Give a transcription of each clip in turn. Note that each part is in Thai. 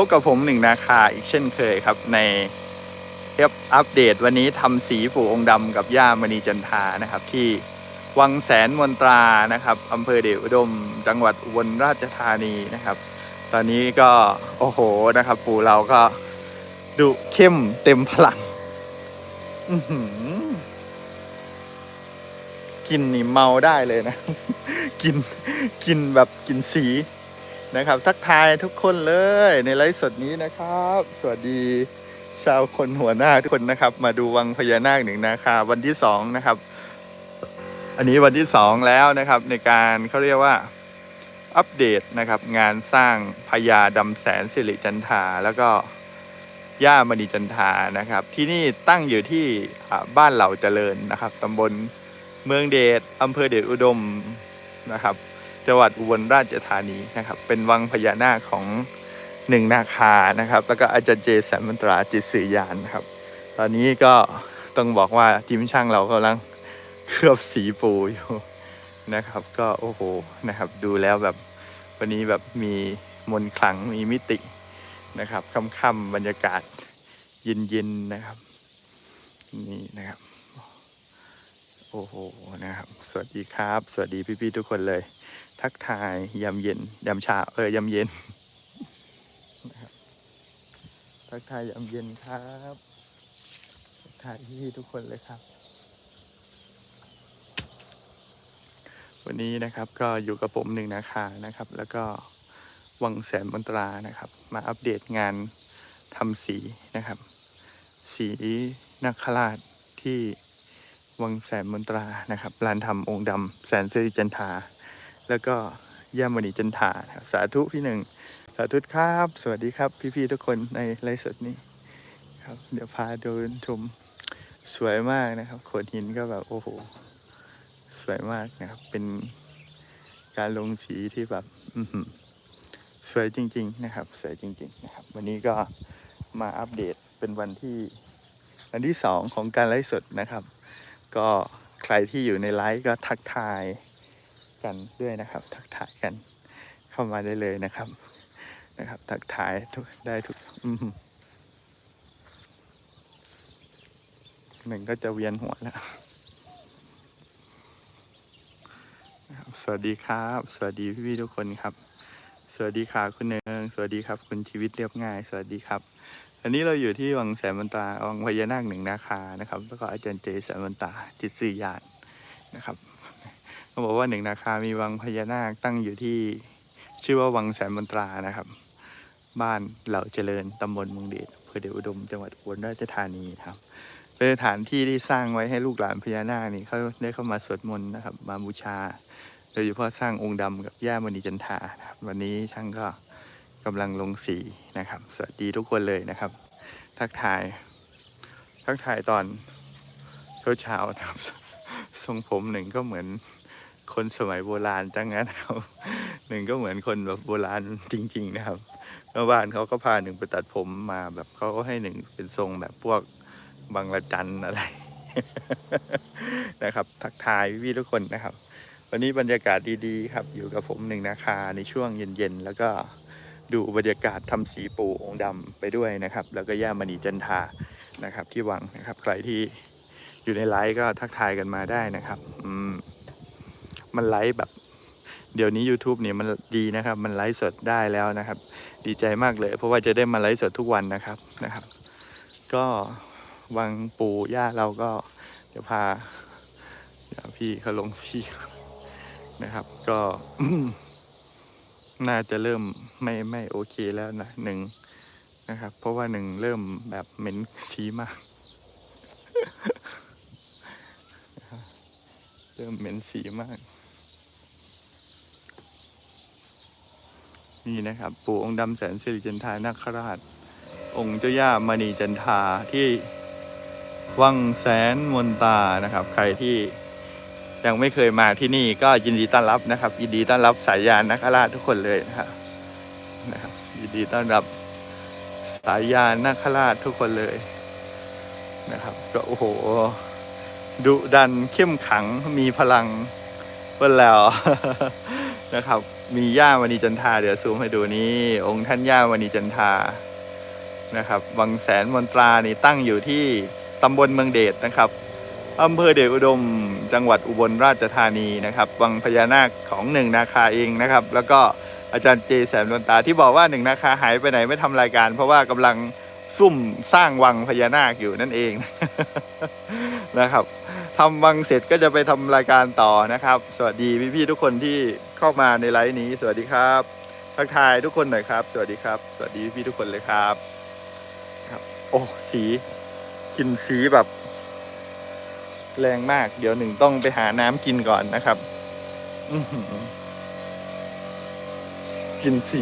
พบกับผมหนึ่งนาคาอีกเช่นเคยครับในเทปอัปเดตวันนี้ทำสีปู่องค์ดำกับย่ามณีจันทานะครับ ที่วังแสนมนตรานะครับอำเภอเดชอุดม จังหวัดอุบลราชธานีนะครับ ตอนนี้ก็โอ้โหนะครับ ปู่เราก็ดุเข้มเต็มพลังอื้อหือกินนี่เมาได้เลยนะ กินกินแบบกินสี นะครับ ทักทายทุกคนเลยในไลฟ์สดนี้นะครับ สวัสดีชาวคนหัวหน้าทุกคนนะครับ มาดูวังพญานาคหนึ่งนาคาวันที่สองนะครับ อันนี้วันที่สองแล้วนะครับ ในการเขาเรียกว่าอัปเดตนะครับ งานสร้างพญาดำแสนสิริจันทาแล้วก็ย่ามณีจันทานะครับ ที่นี่ตั้งอยู่ที่บ้านเหล่าเจริญนะครับตำบลเมืองเดชอำเภอเดชอุดมนะครับ จังหวัดอุบลราชธานีนะครับ เป็นวังพญานาคของหนึ่งนาคานะครับ แล้วก็อาจารย์เจสันมันตราจิตสื่อยานนะครับ ตอนนี้ก็ต้องบอกว่าทีมช่างเรากำลังเคลือบสีปูอยู่นะครับ ก็โอ้โหนะครับดูแล้วแบบวันนี้แบบมีมนต์ขลังมีมิตินะครับค่ำๆบรรยากาศเย็นๆนะครับ นี่นะครับโอ้โหนะครับ สวัสดีครับ สวัสดีพี่ๆทุกคนเลย ทักทายยามเย็นยามเช้าเออยามเย็นนะครับทักทายยามเย็นครับทักทายพี่ทุกคนเลยครับ วันนี้นะครับก็อยู่กับผมหนึ่งนาคานะครับ แล้วก็วังแสนมนตรานะครับ มาอัปเดตงานทำสีนะครับ สีนักขราชที่วังแสนมนตรานะครับลานทำองค์ดำแสนสิริจันทา แล้วก็ย่ามณีจันทาครับสาธุพี่หนึ่งสาธุครับ สวัสดีครับ พี่ๆทุกคนในไลฟ์สดนี้ครับ เดี๋ยวพาเดินชมสวยมากนะครับโขดหินก็แบบโอ้โห สวยมากนะครับ เป็นการลงสีที่แบบอืสวยจริง ๆ นะครับ สวยจริง ๆ นะครับ วันนี้ก็มาอัปเดตเป็นวันที่วันที่สองของการไลฟ์สดนะครับ ก็ใครที่อยู่ในไลฟ์ก็ทักทาย กันด้วยนะครับ ทักทายกันเข้ามาได้เลยนะครับนะครับ ทักทายทุกได้ทุกอืมหนึ่งก็จะเวียนหัวแล้วนะครับสวัสดีครับ สวัสดีพี่ๆทุกคนครับ สวัสดีค่ะคุณเนืองสวัสดีครับ คุณชีวิตเรียบง่าย สวัสดีครับอันนี้เราอยู่ที่วังแสนมันตาวังพญานาคหนึ่งนาคานะครับ แล้วก็อาจารย์เจแสนมันตราจิตสื่ยานนะครับ เขาบอกว่าหนึ่งนาคามีวังพญานาคตั้งอยู่ที่ชื่อว่าวังแสนมันตรานะครับ บ้านเหล่าเจริญตำบลมืองเดชอำเภอเดชอุดมจังหวัดอุบลราชธานีครับเป็นสถานที่ที่สร้างไว้ให้ลูกหลานพญานาคนี่เขาได้เข้ามาสวดมนต์นะครับ มาบูชาโดยเฉพาะสร้างองค์ดำกับย่ามณีจันทาครับวันนี้ช่างก็กำลังลงสีนะครับ สวัสดีทุกคนเลยนะครับ ทักทาย ทักทายตอนเช้าๆนะครับทรงผมหนึ่งก็เหมือน คนสมัยโบราณจังงั้นครับ หนึ่งก็เหมือนคนแบบโบราณจริง ๆ นะครับเมื่อวานเขาก็พาหนึ่งไปตัดผมมาแบบเขาก็ให้หนึ่งเป็นทรงแบบพวกบังละจันอะไร นะครับ ทักทายพี่ๆทุกคนนะครับ วันนี้บรรยากาศดีๆ ครับ อยู่กับผมหนึ่งนาคาในช่วงเย็นๆ แล้วก็ดูบรรยากาศทำสีปูองค์ดำไปด้วยนะครับ แล้วก็ย่ามณีจันทานะครับ ที่วังนะครับ ใครที่อยู่ในไลฟ์ก็ทักทายกันมาได้นะครับ อืม มันไลฟ์แบบ เดี๋ยวนี้ YouTube เนี่ยมันดีนะครับ มันไลฟ์สดได้แล้วนะครับ ดีใจมากเลย เพราะว่าจะได้มาไลฟ์สดทุกวันนะครับนะครับ ก็วังปู่ย่าเราก็เดี๋ยวพาเดี๋ยวพี่เขาลงสีนะครับ ก็น่าจะเริ่มไม่ไม่โอเคแล้วนะหนึ่งนะครับ เพราะว่าหนึ่งเริ่มแบบเหม็นสีมากเริ่มเหม็นสีมาก นี่นะครับ ปู่องค์ดำแสนสิริจันทานาคราช องค์เจ้าย่ามณีจันทาที่วังแสนมนตานะครับ ใครที่ยังไม่เคยมาที่นี่ก็ยินดีต้อนรับนะครับ ยินดีต้อนรับสายยานนักราชทุกคนเลยนะครับนะครับ ยินดีต้อนรับสายยานนักราชทุกคนเลยนะครับ ก็โอ้โหดุดันเข้มขังมีพลังเปิ้นแล้วนะครับ มีย่ามณีจันทาเดี๋ยวซูมให้ดูนี้ องค์ท่านย่ามณีจันทานะครับวังแสนมนตรานี่ตั้งอยู่ที่ตำบลเมืองเดชนะครับอำเภอเดชอุดม จังหวัดอุบลราชธานีนะครับวังพญานาคของหนึ่งนาคาเองนะครับ แล้วก็อาจารย์เจแสนมนตราที่บอกว่าหนึ่งนาคาหายไปไหนไม่ทำรายการ เพราะว่ากำลังซุ่มสร้างวังพญานาคอยู่นั่นเองนะครับ ทำวังเสร็จก็จะไปทำรายการต่อนะครับ สวัสดีพี่ๆทุกคนที่เข้ามาในไลฟ์นี้ สวัสดีครับทักทายทุกคนหน่อยครับ สวัสดีครับ สวัสดีพี่ๆทุกคนเลยครับครับ โอ้สีกลินสีแบบ แรงมาก เดี๋ยวหนึ่งต้องไปหาน้ำกินก่อนนะครับอือหือกลินสี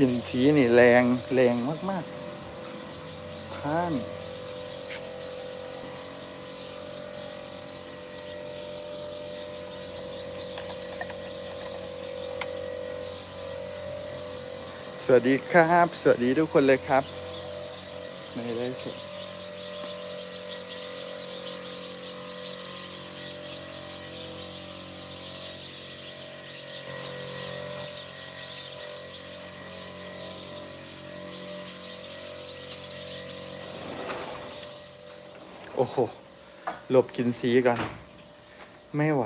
กลิ่นสีนี่แรงแรงมากๆท่านสวัสดีครับ สวัสดีทุกคนเลยครับ ในไลฟ์สด โอ้โห หลบกินสีก่อน ไม่ไหว